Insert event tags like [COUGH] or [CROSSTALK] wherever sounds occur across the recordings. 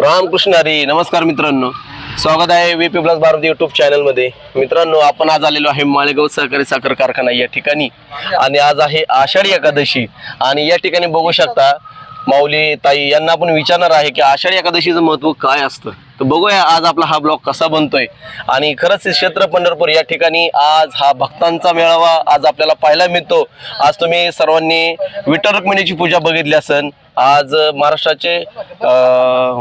रामकृष्ण हरी नमस्कार मित्रांनो. स्वागत आहे V P plus Bharat YouTube चॅनलमध्ये मित्रांनो आपण आज आलेलो आहे माळेगाव सहकारी साखर कारखाना या ठिकाणी. आणि आज आहे आषाढी एकादशी. आणि या ठिकाणी बघू शकता माऊली ताई यांना आपण विचारणार आहे की आषाढी एकादशीचं महत्त्व काय असतं? तर बघूया आज आपला हा ब्लॉग कसा बनतोय. आणि खरंच क्षेत्र पंढरपूर या ठिकाणी आज हा भक्तांचा मेळावा आज आपल्याला पाहायला मिळतो. आज तुम्ही सर्वांनी विठ्ठल रुक्मिणीची पूजा बघितली असेल आज महाराष्ट्राचे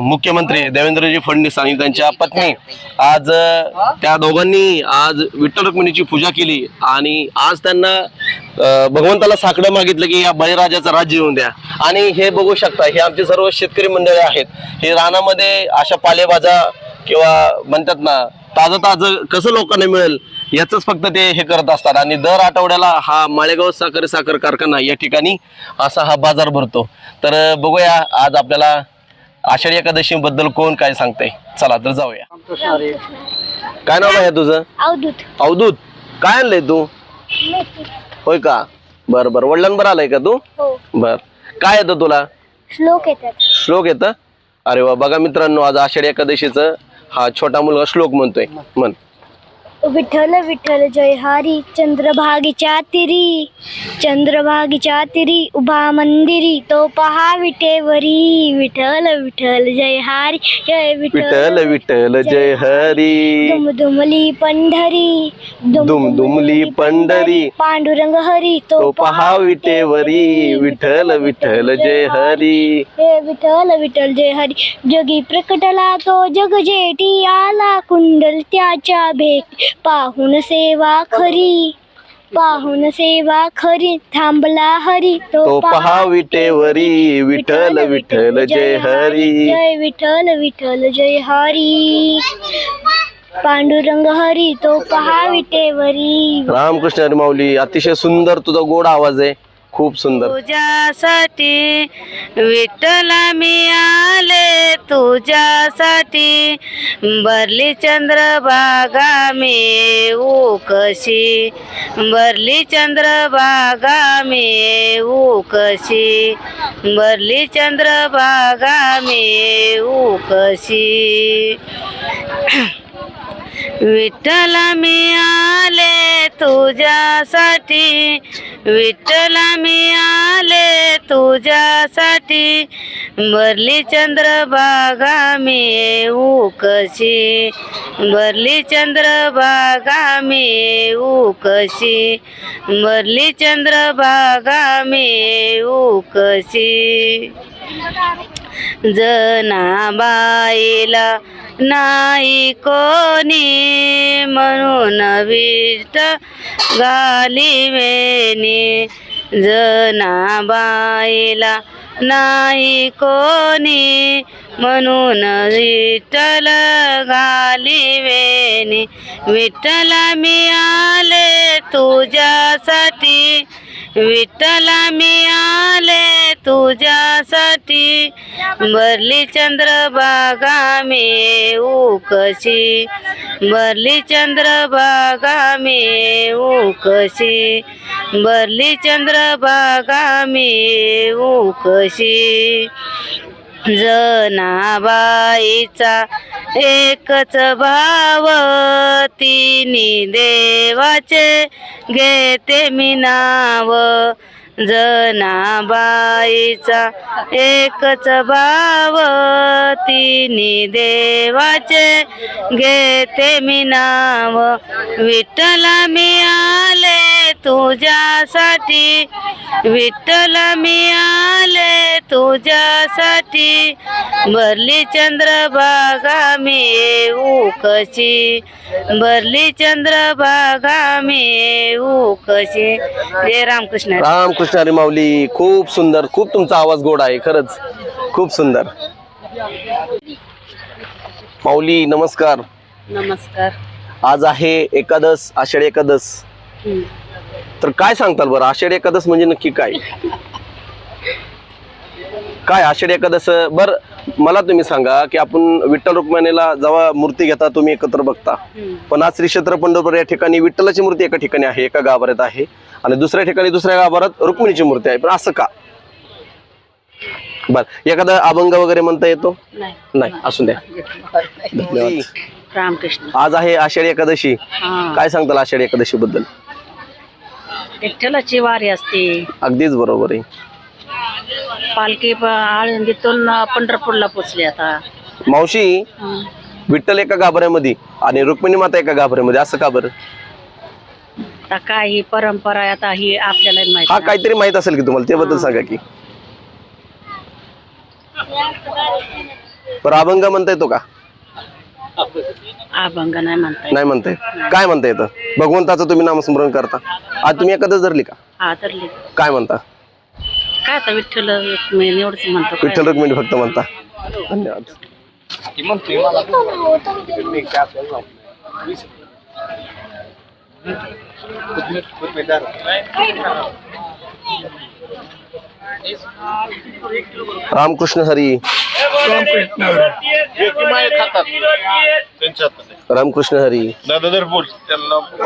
मुख्यमंत्री देवेंद्रजी फडणवीस आणि त्यांच्या पत्नी आज त्या दोघांनी आज विठ्ठल रुक्मिणीची पूजा केली आणि आज त्यांना भगवंताला साकडं मागितलं की या बळीराजाचं राज्य येऊन द्या. आणि हे बघू शकता हे आमचे सर्व शेतकरी मंडळी आहेत. हे रानामध्ये अशा पालेभाज्या किंवा म्हणतात ना ताजं ताजं कसं लोकांना मिळेल याच फक्त ते हे करत असतात. आणि दर आठवड्याला हा माळेगाव साखर साखर कारखाना या ठिकाणी असा हा बाजार भरतो. तर बघूया आज आपल्याला आषाढी एकादशी बद्दल कोण काय सांगतंय? चला तर जाऊया. काय नाव आहे तुझं? अवधूत. अवधूत. काय आणलंय तू? होय का? बर बर. वडिलांबर आलाय का तू? हो. बर. काय येतं तुला? श्लोक येतात. श्लोक येतं? अरे वा बघा मित्रांनो आज आषाढी एकादशीचं हा छोटा मुलगा श्लोक म्हणतोय. म्हण. विठ्ठल विठ्ठल जय हारी चंद्रभागी तिरी चंद्रभागीच्या तिरी उभा मंदिरी तो पहा विटेवरी विठ्ठल विठ्ठल जय हरी जय विठ्ठल विठ्ठल जय हरी। दुमदुमली पंढरी दुमदुमली पंढरी। पांडुरंग हरी तो पहा विटेवरी विठल विठल जय हरी हे विठ्ठल विठ्ठल जय हरी। जगी प्रकटला तो जग जेठी आला कुंडल त्याच्या भेट। पाहून सेवा खरी पाहून सेवा खरी थांबला हरी तो पहा विटेवरी विठ्ठल विठ्ठल जय हरी. जय विठ्ठल विठ्ठल जय हरी. पांडुरंग हरी तो पहा विटेवरी. रामकृष्ण हरी माऊली अतिशय सुंदर तुझा गोड आवाज आहे. खूप सुंदर. तुझ्यासाठी विठ्ठला मी आले तुझ्यासाठी भरली चंद्रभागा मी कशी? भरली चंद्रभागा मी कशी? भरली चंद्रभागा मी कशी? विठ्ठल मी आले तुझ्यासाठी. विठ्ठल मी आले तुझ्यासाठी. भरली चंद्रभागा मी कशी? भरली चंद्रभागा मी कशी? भरली चंद्रभागा मी कशी? जनाबाईला नाही कोणी म्हणून विष्ट घाली वेणी जनाबाईला नाही कोणी म्हणून विठ्ठल घाली वेणी विठ्ठल मी आले तुझ्यासाठी. विठ्ठला मी आले तुझ्यासाठी. भरली चंद्रभागा मी कशी? भरली चंद्रभागा मी कशी? भरली चंद्रभागा मी कशी? जनाबाईचा एकच भाव तिनी देवाचे घेते मी नाव. जनाबाईचा एकच भाव तिनी देवाचे घेते मी नाव. विठ्ठला मी आले तुझ्यासाठी विठ्ठला मी आले. तुझ्यासाठी भरली चंद्रभागा मी कशी? भरली चंद्रभागा मी कशी? जय रामकृष्ण. रामकृष्ण हरी माऊली खूप सुंदर खूप तुमचा आवाज गोड आहे खरंच. खूप सुंदर. माऊली नमस्कार. नमस्कार. आज आहे एकादश आषाढी एकादश तर काय सांगताल बरं? आषाढी एकादश म्हणजे नक्की काय? काय आषाढी एकादश बर मला तुम्ही सांगा की आपण विठ्ठल रुक्मिणीला जेव्हा मूर्ती घेता तुम्ही एकत्र बघता. पण आज श्री क्षेत्र पंढरपूर या ठिकाणी विठ्ठलाची मूर्ती एका ठिकाणी आहे एका गाभाऱ्यात आहे. आणि दुसऱ्या ठिकाणी दुसऱ्या गाभारात रुक्मिणीची मूर्ती आहे. पण असं का? बर एखादा अभंग वगैरे म्हणता येतो? नाही. असू द्या. धन्यवाद. रामकृष्ण. आज आहे आषाढी एकादशी. काय सांगताल आषाढी एकादशी बद्दल विठ्ठलाची वारी असते. अगदीच बरोबर आहे. पालखी प- आळंदीतून पंढरपूरला पोचली आता. मावशी हं. विठ्ठल एका गाभऱ्यामध्ये आणि रुक्मिणी माता एका गाभऱ्यामध्ये असं का बरं? आता काय ही परंपरा आहे आता ही आपल्याला माहिती हा नाही. काहीतरी माहीत असेल की तुम्हाला त्याबद्दल सांगा की. अभंग म्हणता येतो का? अभंग नाही म्हणता येत. नाही म्हणता येत काय म्हणता येतं भगवंताचं तुम्ही नामस्मरण करता. आज तुम्ही एखादं धरली का? हा लिह. काय म्हणता? काय आता विठ्ठल एवढंच म्हणतो काय. विठ्ठल रुक्मिणी फक्त म्हणता. धन्यवाद. रामकृष्ण हरी. रामकृष्ण हरी.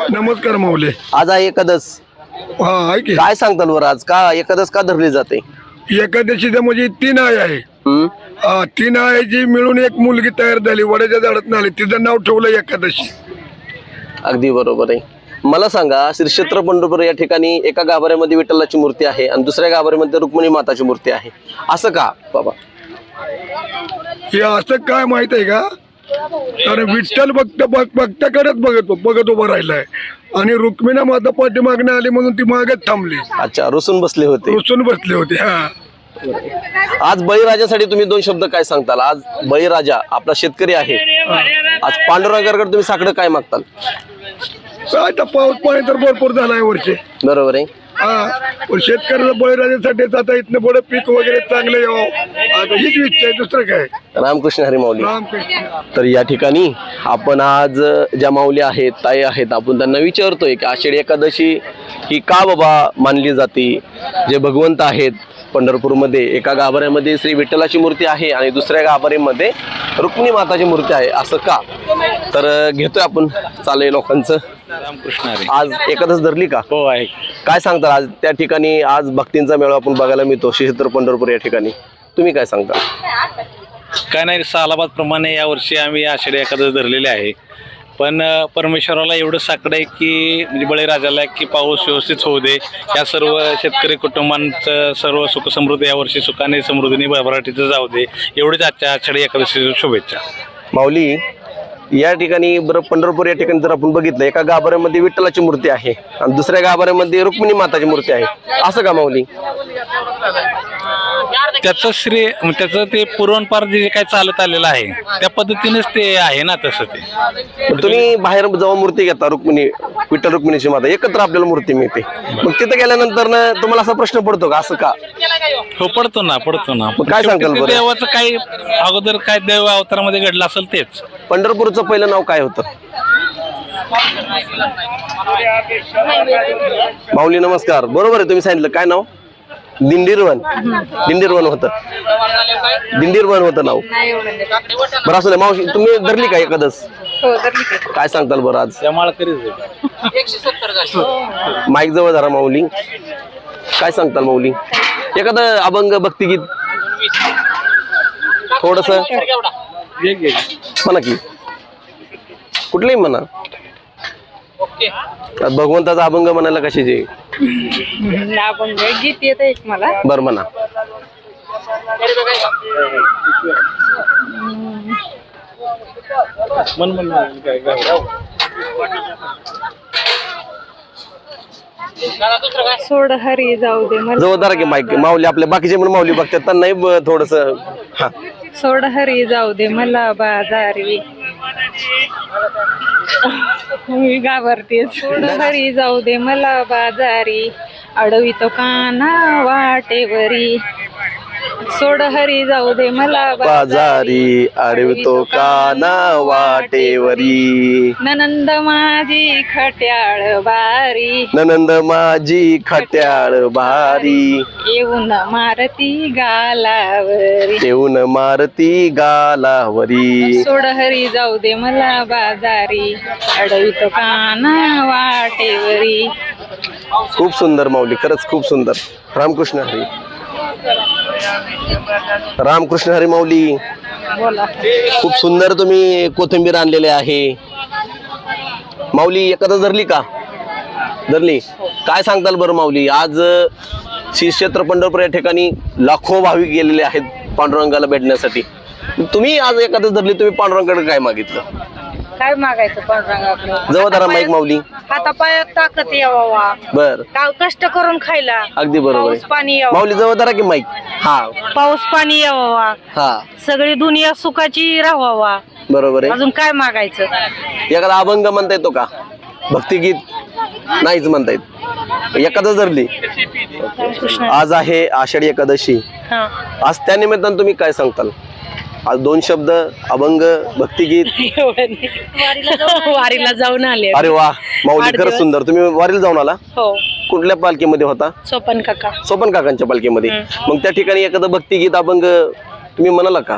नमस्कार माऊले. आज आहे एकादश हा की? काय सांगताल बरं आज? का एकादश का धरली जाते? एकादशीचं म्हणजे तीन आय आहे? हा तीन आयची मिळून एक मुलगी तयार झाली वड्याच्या झाडात आली तिचं नाव ठेवलं एकादशी. अगदी बरोबर आहे. मला सांगा श्री क्षेत्र पंढरपूर या ठिकाणी एका गाभाऱ्यामध्ये विठ्ठलाची मूर्ती आहे आणि दुसऱ्या गाभाऱ्यामध्ये रुक्मिणी माताची मूर्ती आहे. असं का बाबा? हे असं काय माहीत आहे का? कारण विठ्ठल भक्त भक- भक्ताकडेच बघत बघत उभं राहिलाय. आणि रुक्मिणा माता पाठीमागणे आली म्हणून ती मागच थांबली. अच्छा रुसून बसले होते. रुसून बसले होते हा. आज बळीराजासाठी तुम्ही दोन शब्द काय सांगताल? आज बळीराजा आपला शेतकरी आहे. आज पांडुरंगाकडे तुम्ही साकडं काय मागताल? काय आता पाऊस पाणी तर भरपूर झालाय वर्षी बरोबर आहे. हा पण शेतकऱ्याला बळीराजासाठी आता इथनं पुढे पीक वगैरे चांगलं यावं. आता हीच इच्छा आहे दुसरं काय? रामकृष्ण हरी माऊली. रामकृष्ण. तर या ठिकाणी आपण आज ज्या माऊली आहेत ताई आहेत आपण त्यांना विचारतोय की आषाढी एकादशी ही का बाबा मानली जाते? जे भगवंत आहेत पंढरपूरमध्ये एका गाभाऱ्यामध्ये श्री विठ्ठलाची मूर्ती आहे आणि दुसऱ्या गाभाऱ्यामध्ये रुक्मिणी माताची मूर्ती आहे असं का? तर घेतोय आपण. चालय लोकांचं. रामकृष्ण हरी. आज एकादश धरली का? हो आहे. काय सांगता आज त्या ठिकाणी आज भक्तींचा मेळा आपण बघायला मिळतो श्रीक्षेत्र पंढरपूर या ठिकाणी. तुम्ही काय सांगता? काय नाही सालाबादप्रमाणे यावर्षी आम्ही आषाढी एखादं धरलेले आहे. पण परमेश्वराला एवढं साकडं आहे की म्हणजे बळीराजाला की पाऊस व्यवस्थित होऊ दे. या सर्व शेतकरी कुटुंबांचं सर्व सुखसमृद्धी यावर्षी सुखाने समृद्धीने भरभराटीचं जाऊ दे. एवढीच आजच्या आषाढी एकादशी शुभेच्छा. माऊली या ठिकाणी बरं पंढरपूर या ठिकाणी जर आपण बघितलं एका गाभाऱ्यामध्ये विठ्ठलाची मूर्ती आहे आणि दुसऱ्या गाभाऱ्यामध्ये रुक्मिणी माताची मूर्ती आहे. असं का माऊली? त्याचं श्रेय त्याचं ते पुरवणपार जे काय चालत आलेलं आहे त्या पद्धतीनेच ते आहे ना तसं ते. तुम्ही बाहेर जेव्हा मूर्ती घेता रुक्मिणी विठ्ठल रुक्मिणीची माता. एकत्र आपल्याला मूर्ती मिळते. मग तिथे गेल्यानंतर ना तुम्हाला असा प्रश्न पडतो का असं का? हो पडतो ना पडतो ना. मग काय बरं? देवाचं काही अगोदर काय देव अवतारामध्ये घडलं असेल तेच. पंढरपूरचं पहिलं नाव काय होतं? माऊली नमस्कार. बरोबर आहे तुम्ही सांगितलं. काय नाव? दिंडीरवन. दिंडीरवन होतं. दिंडीरवन होतं नाव. बरं असू मावशी तुम्ही धरली का एकादश काय सांगताल बरं आज? माईक जवळ धरा माऊली. काय सांगताल माऊली? एखादं अभंग भक्तिगीत? थोडस. म्हणा की. कुठलंही म्हणा. भगवंताचा अभंग म्हणायला कशाचे? गीत येत एक मला. बर म्हणा. मन मन सोड हरी जाऊ दे धरा की माईक? माऊली आपल्या बाकीचे पण माऊली बघतात त्यांनाही थोडस हा. सोड हरी जाऊ दे मला बाजारी मी घाबरते सोड हरी जाऊ दे मला बाजारी अडवितो काना वाटेवरी. सोड हरी जाऊ दे मला बाजारी अडवितो काना वाटेवरी. ननंद माझी खट्याळ बारी. ननंद माझी खट्याळ भारी येऊन मारती गालावरी. येऊन मारती गालावरी. सोड हरी जाऊ दे मला बाजारी. अडवितो काना वाटेवरी. खूप सुंदर माऊली खरंच खूप सुंदर. रामकृष्ण हरी. रामकृष्ण हरी माऊली खूप सुंदर तुम्ही कोथिंबीर आणलेले आहे. माऊली एखादं धरली का? धरली. काय सांगताल बरं माऊली? आज श्री क्षेत्र पंढरपूर या ठिकाणी लाखो भाविक गेलेले आहेत पांडुरंगाला भेटण्यासाठी. तुम्ही आज एखादं धरली तुम्ही पांडुरंगाकडे काय मागितलं? काय मागायचं पांडुरंगाकडे जवळ धरा माईक माऊली. हातापायात ताकद यावा बर. गाव कष्ट करून खायला. अगदी बरोबर. पाऊस आहे पाणी यावं. माऊली जवळ धरा की माईक? हा. पाऊस पाणी यावा हा. सगळी दुनिया सुखाची राहावा बरोबर आहे. अजून काय मागायचं? एखादा अभंग म्हणता येतो का? भक्तिगीत नाहीच म्हणता येत. एखादं धरली आज आहे आषाढी एकादशी. हा. आज त्या निमित्तानं तुम्ही काय सांगताल? आज दोन शब्द अभंग भक्तिगीत. [LAUGHS] वारीला जाऊन आले अरे वा माऊली खरंच. सुंदर. तुम्ही वारीला जाऊन आला? हो. कुठल्या पालखीमध्ये होता? सोपन काका. सोपन काकांच्या पालखीमध्ये. मग त्या ठिकाणी एखादं भक्तिगीत अभंग तुम्ही म्हणाला का?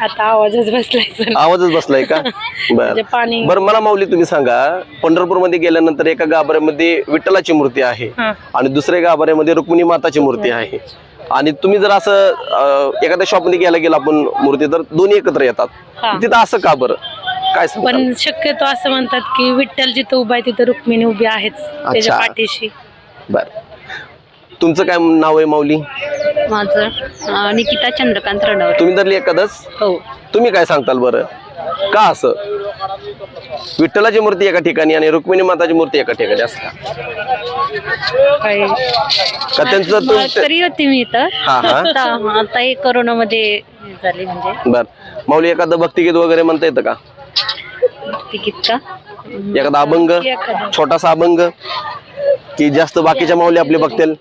आता आवाजच बसलाय आवाजच बसलाय का? [LAUGHS] बर. म्हणजे पाणी. बरं मला माऊली तुम्ही सांगा पंढरपूरमध्ये गेल्यानंतर एका गाभाऱ्यामध्ये विठ्ठलाची मूर्ती आहे. आणि दुसऱ्या गाभाऱ्यामध्ये रुक्मिणी माताची मूर्ती आहे. आणि तुम्ही जर असं अं, एखाद्या शॉपमध्ये गेला गेला आपण मूर्ती तर दोन्ही एकत्र येतात. हा. तिथं असं का बरं? काय? पण शक्यतो असं म्हणतात की विठ्ठल जिथं उभा आहे तिथं रुक्मिणी उभी आहेच त्याच्या पाठीशी. बर. तुमचं काय नाव आहे माऊली? माझं अं, निकिता चंद्रकांत रणवरे तुम्ही धरली एखादच हो. तुम्ही काय सांगताल बरं? का असं? विठ्ठलाची मूर्ती एका ठिकाणी आणि रुक्मिणी माताची मूर्ती एका ठिकाणी असं का? त्यांचं तरी होती मी इथं. हा हा. आता हे कोरोनामध्ये हे झाली म्हणजे. बर. माऊली एखादं भक्तिगीत वगैरे म्हणता येतं का? तिकीट का? एखादा अभंग. छोटासा अभंग? की जास्त बाकीच्या माऊली आपले बघतील?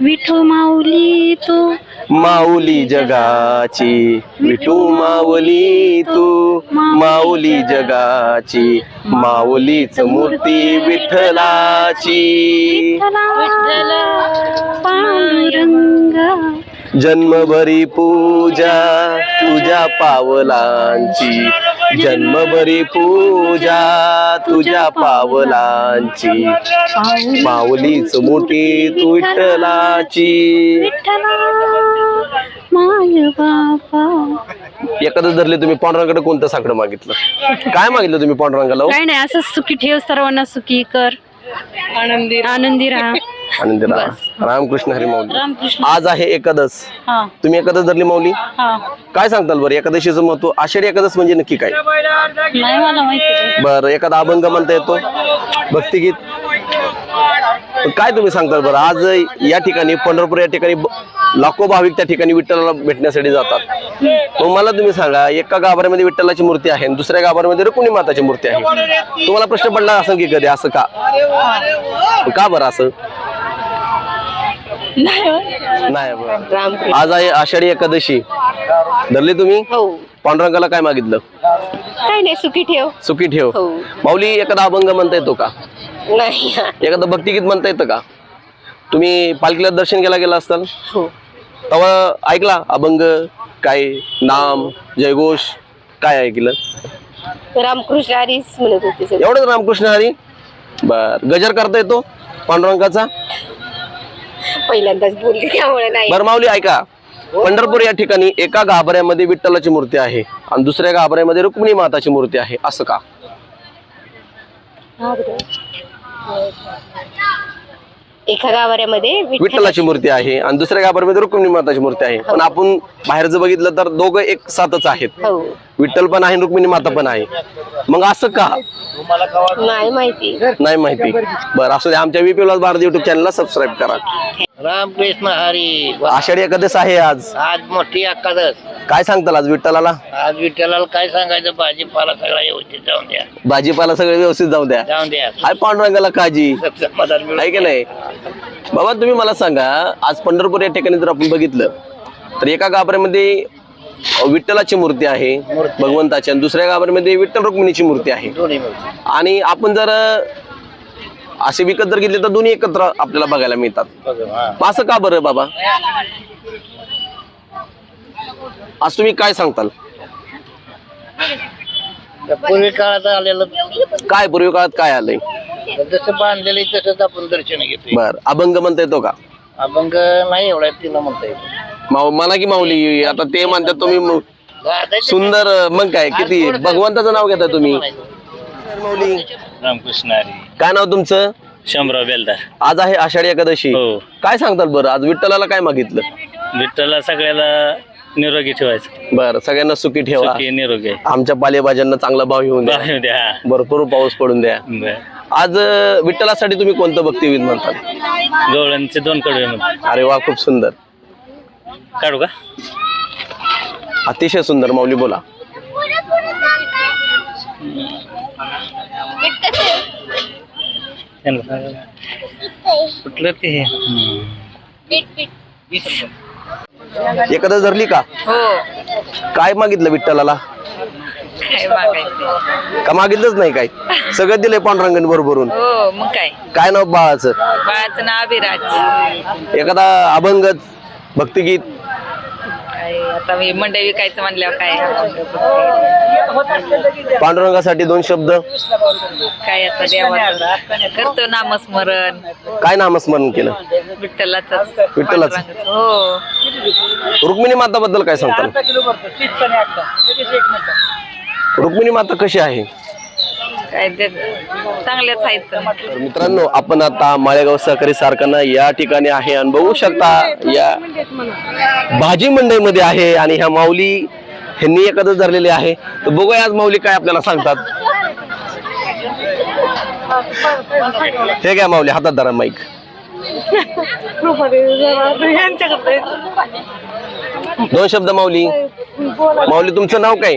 विठू माऊली तू. माऊली जगाची. विठू माऊली तू. माऊली जगाची. माऊलीच मूर्ती विठ्ठलाची. पांडुरंगा. जन्मभरी पूजा तुझ्या पावलांची. जन्मभरी पूजा तुझ्या पावलांची. माऊलीच मोठी तू विठ्ठलाची. माय बाबा एखादं धरले तुम्ही पांडुरंगाकडे कोणतं साकडं मागितलं? काय मागितलं तुम्ही पांडुरंगाला हो? काय नाही असं सुखी ठेव सर्वांना सुखी कर. आनंदी आनंदी राहा. आनंदी राहा रामकृष्ण हरी माऊली रामकृष्ण. आज आहे एकादश तुम्ही एकादश धरली माऊली? काय सांगताल बरं एकादशीचं महत्त्व? आषाढी एकादश म्हणजे नक्की काय? मला बरं एखादा अभंग म्हणता येतो? भक्तिगीत? काय तुम्ही सांगताल बरं? आज या ठिकाणी पंढरपूर या ठिकाणी लाखो भाविक त्या ठिकाणी विठ्ठलाला भेटण्यासाठी जातात. मग मला तुम्ही सांगा एका गाभाऱ्यामध्ये विठ्ठलाची मूर्ती आहे आणि दुसऱ्या गाभाऱ्यामध्ये रुक्मिणी माताची मूर्ती आहे. तुम्हाला प्रश्न पडला असं की कधी? असं का? का बरं असं? नाही बरं. आज आहे आषाढी एकादशी. धरली तुम्ही? हो. पांडुरंगाला काय मागितलं? काय नाही सुखी ठेव. सुखी ठेव. हो. माऊली एखादा अभंग म्हणता येतो का? नाही. एखादं भक्तिगीत म्हणता येतं का? तुम्ही पालखीला दर्शन केला गेला असताल हो. तेव्हा ऐकला अभंग काय नाम जयघोष काय ऐकलं? रामकृष्ण हरीच म्हणत होते सगळे. एवढंच रामकृष्ण हरी? बर. गजर करता येतो पांडुरंगाचा? पहिल्यांदाच बोलली त्यामुळे नाही. बरं माऊली ऐका. पंढरपूर या ठिकाणी एका गाभाऱ्यामध्ये विठ्ठलाची मूर्ती आहे आणि दुसऱ्या गाभाऱ्यामध्ये रुक्मिणी माताची मूर्ती आहे. असं का? एका गावाऱ्यामध्ये विठ्ठलाची मूर्ती आहे आणि दुसऱ्या गाभाऱ्यामध्ये रुक्मिणी माताची मूर्ती आहे. पण आपण बाहेरचं बघितलं तर दोघं एक साथच आहेत. हो. विठ्ठल पण आहे रुक्मिणी माता पण आहे. मग असं का? नाही माहिती. नाही माहिती. बरं असू दे आमच्या व्हीपी भारत युट्यूब चॅनलला सबस्क्राईब करा. रामकृष्ण हरी. आषाढी एकादश आहे आज. आज मोठी एकादश. काय सांगताल आज विठ्ठलाला? आज विठ्ठलाला काय सांगायचं? भाजीपाला सगळा व्यवस्थित जाऊन द्या. भाजीपाला सगळे व्यवस्थित जाऊ द्या. जाऊन द्या. हाय पांडुरंगाला काजी समाधान आहे की नाही? बाबा तुम्ही मला सांगा आज पंढरपूर या ठिकाणी जर आपण बघितलं तर एका गाभाऱ्यामध्ये विठ्ठलाची मूर्ती आहे भगवंताची आणि दुसऱ्या गाभाऱ्यामध्ये विठ्ठल रुक्मिणीची मूर्ती आहे. दोन्ही मिळून आणि आपण जर असे विकत जर घेतले तर दोन्ही एकत्र आपल्याला बघायला मिळतात. बघू, हा. मग असं का बरं बाबा? आज तुम्ही काय सांगताल? पूर्वी काळात आलेलं काय पूर्वी काळात काय आलंय? जसं बांधलेलं आहे तसंच आपण दर्शन घेतोय. बर अभंग म्हणता येतो का? अभंग नाही एवढा तिला म्हणता येतो. माऊ म्हणा की माऊली आता ते म्हणतात तुम्ही मु- सुंदर मग काय किती? भगवंताचं नाव घेता तुम्ही? माऊली. रामकृष्ण हरी. काय नाव तुमचं? शंभराव बेलदार. आज आहे आषाढी एकादशी. हो. काय सांगताल बरं आज विठ्ठलाला काय मागितलं? विठ्ठलला सगळ्याला निरोगी ठेवायचं. बरं सगळ्यांना सुखी ठेवा. सुखी निरोगी. आमच्या पालेभाज्यांना चांगला भाव येऊन द्या. बाहेर द्या. भरपूर पाऊस पडून द्या. बर. आज अं, विठ्ठलासाठी तुम्ही कोणतं भक्तिगीत म्हणतात गवळणचे दोन कडवे म्हणतो. अरे वा खूप सुंदर. काढू का? अतिशय सुंदर. माऊली बोला. त्यांना सांगा. कुठलं ते? हे? एखादं धरली का? हो. काय मागितलं विठ्ठलाला? काय मागायचं? का मागितलंच नाही काय? सगळं दिलंय पांडुरंगण बरोबरून हो मग काय? काय नाव बाळाचं? बाळाचं नाव अभिराज. एखादा अभंगच भक्तिगीत? आता मी मंडई विकायचं म्हणल्यावर काय पांडुरंगासाठी दोन शब्द? काय आता देवाचं? करतो नामस्मरण. काय नामस्मरण केलं? विठ्ठलाच विठ्ठलाचं? हो. रुक्मिणी माता बद्दल काय सांगताल? रुक्मिणी माता कशी आहे? काय ते आहेत. तर मित्रांनो आपण आता माळेगाव सहकारी कारखाना या ठिकाणी आहे आणि बघू शकता या भाजी मंडईमध्ये आहे आणि ह्या माऊली ह्यांनी एकत्र धरलेली आहे. तर बघूया आज माऊली काय आपल्याला सांगतात. हे काय माऊली हातात धरा माईक दोन शब्द माऊली. माऊली तुमचं नाव काय?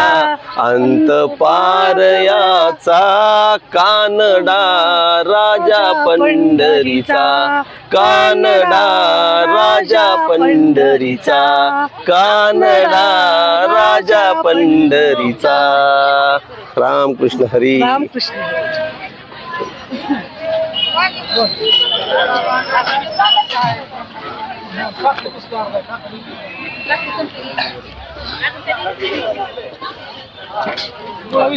अंत पार याचा कानडा राजा पंढरीचा. कानडा राजा पंढरीचा. कानडा राजा पंढरीचा. रामकृष्ण हरी. No lo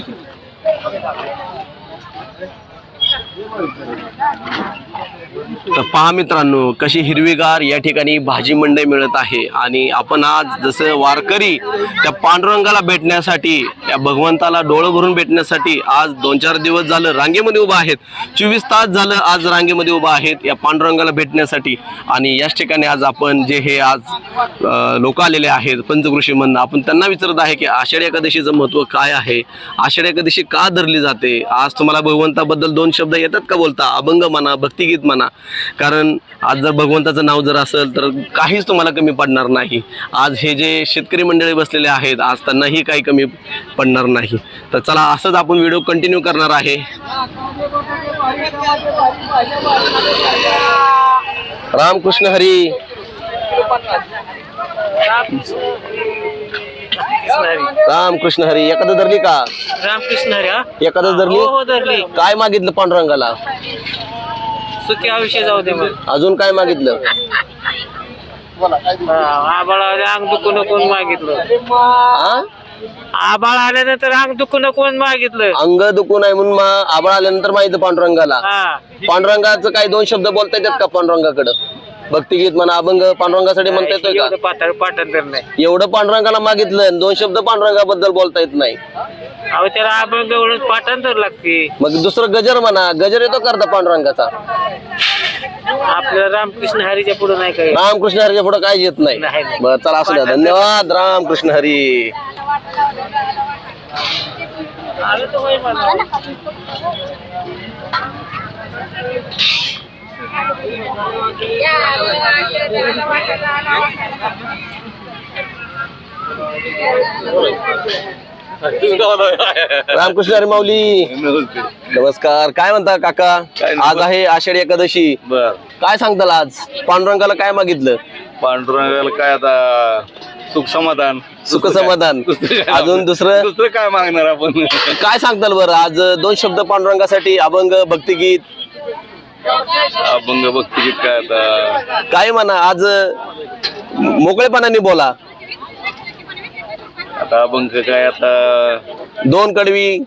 तर पहा मित्रांनो कशी हिरवीगार या ठिकाणी भाजी मंडई मिळत आहे. आणि आपण आज जसं वारकरी त्या पांडुरंगाला भेटण्यासाठी त्या भगवंताला डोळं भरून भेटण्यासाठी आज दोन चार दिवस झालं रांगेमध्ये उभा आहेत. चोवीस तास झालं आज रांगेमध्ये उभा आहेत या पांडुरंगाला भेटण्यासाठी. आणि याच ठिकाणी आज आपण जे हे आज लोक आलेले आहेत पंचकृषी म्हणणं आपण त्यांना विचारत आहे की आषाढी एकादशीचं महत्त्व काय आहे? आषाढी एकादशी का धरली जाते? आज तुम्हाला भगवंताबद्दल दोन शब्द येतात का बोलता? अभंग म्हणा भक्तिगीत म्हणा. कारण आज जर भगवंताचं नाव जर असेल तर काहीच तुम्हाला कमी पडणार नाही. आज हे जे शेतकरी मंडळी बसलेले आहेत आज त्यांनाही काही कमी पडणार नाही. तर चला असंच आपण व्हिडिओ कंटिन्यू करणार आहे. रामकृष्ण हरी. रामकृष्ण हरी. एखादं धरली का? रामकृष्ण हरी हा? एखादं धरली? हो हो धरली. काय मागितलं पांडुरंगाला? सुखी आयुष्य जाऊ दे मग. अजून काय मागितलं? आबाळ आले अंग दुखून कोण मागितलं. हा? आबाळ आल्यानंतर अंग दुखून कोण मागितलं. अंग दुखू नाही म्हणून मा- आबळ आल्यानंतर माहिती पांडुरंगाला. हा. पांडुरंगाचं काही दोन शब्द बोलता येतात का पांडुरंगाकडं? भक्तिगीत म्हणा अभंग पांडुरंगासाठी म्हणता येतोय का? एवढं पातळ पाठांतर नाही. एवढं पांडुरंगाला मागितलं आणि दोन शब्द पांडुरंगाबद्दल बोलता येत नाही. अहो त्याला अभंग एवढं पाठांतर लागते. मग दुसरं गजर म्हणा गजर येतो करता पांडुरंगाचा? आपल्याला रामकृष्ण हरीच्या पुढे नाही काही. रामकृष्ण हरीच्या पुढे काय येत नाही. बरं चला असू द्या. धन्यवाद रामकृष्ण हरी. रामकृष्ण हरी माऊली. नमस्कार. काय म्हणता काका? आज आहे आषाढी एकादशी. बर. काय सांगताल आज? पांडुरंगाला काय मागितलं? पांडुरंगाला काय आता सुख समाधान. सुख समाधान. अजून दुसरं? दुसरं काय मागणार आपण? काय सांगताल बरं? आज दोन शब्द पांडुरंगासाठी अभंग भक्तिगीत अभंग भक्ती गीत काय आता? काय म्हणा आज मोकळेपणाने बोला. आता अभंग काय आता? दोन कडवी.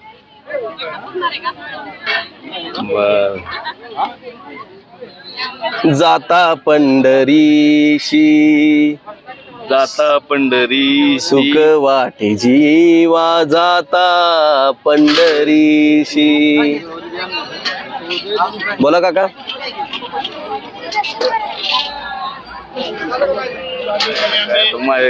बर जाता पंढरीशी. जाता पंढरी सुख वाटे जीवा जाता पंढरीशी. बोला काका.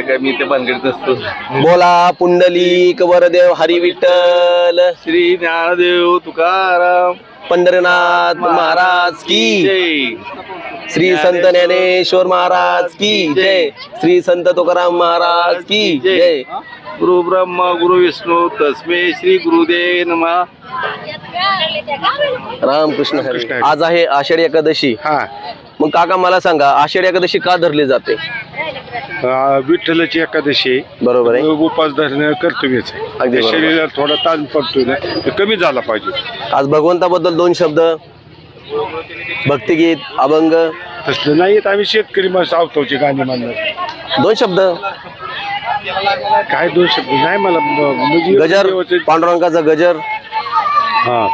काय मी ते भानगडीत असतो. बोला पुंडलिक वरदेव हरी विठ्ठल श्री ज्ञानदेव तुकाराम. पंढरीनाथ महाराज की जय. श्री संत ज्ञानेश्वर महाराज की जय. श्री संत तुकाराम महाराज की जय. गुरु ब्रह्मा गुरु विष्णू तस्मे श्री गुरुदेव नमः. रामकृष्ण हरी. आज आहे आषाढी एकादशी. हा. मग काका मला सांगा आषाढी एकादशी का धरली जाते? अं, विठ्ठलाची एकादशी. आहे. बरोबर आहे. उपास धरणं कर्तव्यच आहे. बरोबर. शरीराला थोडा ताण पडतोय ना ते कमी झाला पाहिजे. आज भगवंताबद्दल दोन शब्द भक्तिगीत अभंग. तसलं नाही आम्ही शेतकरी मग सावतावची गाणी म्हणणार. दोन शब्द. काय दोष? नाही मला गजर पांडुरंगाचा गजर. हा.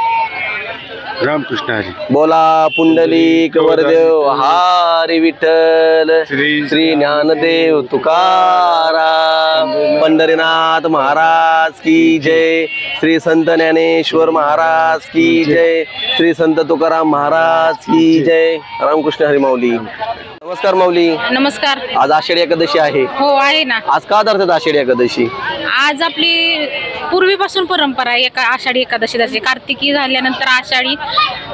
रामकृष्ण हरी. बोला पुंडलिक वरदेव हारी विठ्ठल श्री- श्री ज्ञानदेव तुकाराम. पंढरीनाथ महाराज की जय. श्री संत ज्ञानेश्वर महाराज की जय. श्री संत तुकाराम महाराज की जय. रामकृष्ण हरी माऊली. नमस्कार माऊली. नमस्कार. आज आषाढी एकादशी आहे. हो आहे ना. आज का धरतात आषाढी एकादशी? आज आपली पूर्वीपासून परंपरा आहे. एका आषाढी एकादशी जायची कार्तिकी झाल्यानंतर आषाढी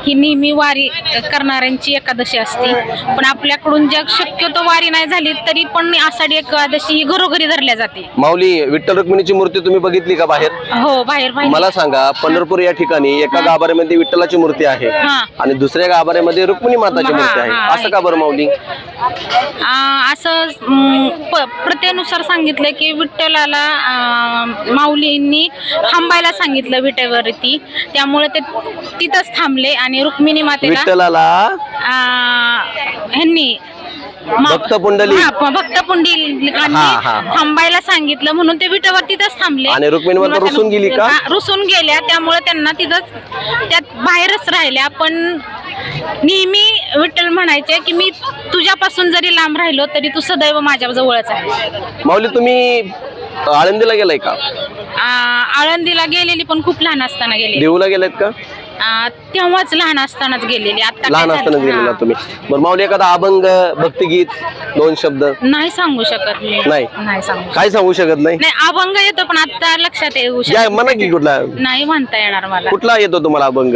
ही नेहमी वारी करणाऱ्यांची एकादशी असते. पण आपल्याकडून जग शक्यतो वारी नाही झाली तरी पण आषाढी एकादशी ही घरोघरी धरल्या जाते. माऊली विठ्ठल रुक्मिणीची मूर्ती तुम्ही बघितली का बाहेर? हो बाहेर बाहेर. मला सांगा पंढरपूर या ठिकाणी एका गाभाऱ्यामध्ये विठ्ठलाची मूर्ती आहे हा. आणि दुसऱ्या गाभाऱ्यामध्ये रुक्मिणी माताची मूर्ती आहे. हा, असं. का बरं माऊली? आ, असं अं, प- प्रथेनुसार सांगितलं की विठ्ठलाला माऊलींनी थांबायला सांगितलं विटेवरती. त्यामुळे ते तिथंच थांबले आणि रुक्मिणी मातेला विठ्ठलाला? ह्यांनी मा- भक्त पुंडलिक. हा, भक्त पुंडलिकांनी हा. थांबायला सांगितलं. म्हणून ते विटेवर तिथंच थांबले. आणि रुक्मिणी माता पुन्हा रुसून गेली का? हा, रुसून गेल्या. त्यामुळे त्यांना तिथंच त्यात बाहेरच राहिल्या. पण नेहमी विठ्ठल म्हणायचे की मी तुझ्यापासून जरी लांब राहिलो तरी तू सदैव माझ्या जवळच आहे माऊली तुम्ही आळंदीला गेलाय का? आ, आळंदीला गेलेली पण खूप लहान असताना गेलेली. देऊला गेलायत का? आ, तेव्हाच लहान असतानाच गेलेली. आता काय लहान झालं? असताना गेलेला हा. तुम्ही. बरं माऊली एखादा अभंग भक्तिगीत दोन शब्द? नाही सांगू शकत मी. नाही. नाही सांगू काय सांगू शकत नाही? नाही अभंग येतो पण आता लक्षात येऊ या शकत म्हणा की कुठला? नाही म्हणता येणार मला. कुठला येतो तुम्हाला अभंग?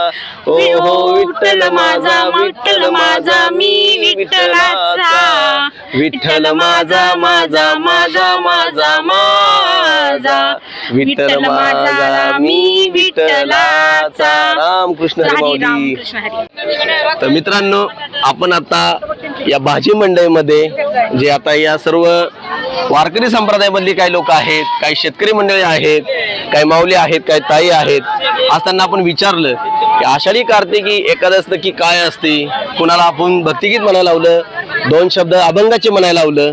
ओ हो विठ्ठल माझा विठ्ठल माझा मी विठ्ठलाचा. विठ्ठल माझा माझा माझा माझा माझा. विठ्ठल माझा मी विठ्ठलाचा. रामकृष्ण हरी. तर मित्रांनो आपण आता या भाजी मंडईमध्ये जे आता या सर्व वारकरी संप्रदायामधली काही लोक आहेत काही शेतकरी मंडळी आहेत काही माऊली आहेत काही ताई आहेत. आज त्यांना आपण विचारलं की आषाढी कार्तिकी एकादश नक्की काय असते? कुणाला आपण भक्तिगीत म्हणायला लावलं दोन शब्द अभंगाचे म्हणायला लावलं.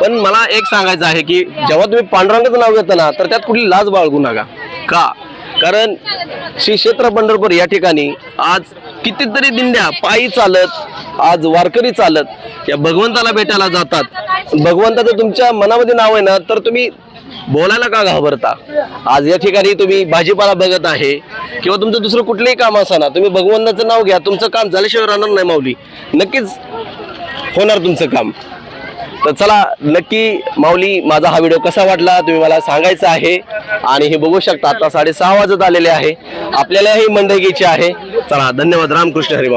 पण मला एक सांगायचं आहे की जेव्हा तुम्ही पांडुरंगाचं नाव घेता ना तर त्यात कुठली लाज बाळगू नका. का? कारण श्री क्षेत्र पंढरपूर या ठिकाणी आज कितीतरी दिंड्या पायी चालत आज वारकरी चालत या भगवंताला भेटायला जातात. भगवंताचं तुमच्या मनामध्ये नाव आहे ना तर तुम्ही बोलायला का घाबरता? आज या ठिकाणी तुम्ही भाजीपाला बघत आहे किंवा तुमचं दुसरं कुठलंही काम ना तुम्ही भगवंताचं नाव घ्या. तुमचं काम झाल्याशिवाय राहणार नाही माऊली. नक्कीच होणार तुमचं काम. तर चला नक्की माऊली माझा हा व्हिडिओ कसा वाटला तुम्ही मला सांगायचं आहे. आणि हे बघू शकता आता साडेसहा वाजत आलेले आहे. आपल्यालाही मंडई घ्यायची आहे. चला धन्यवाद. रामकृष्ण हरी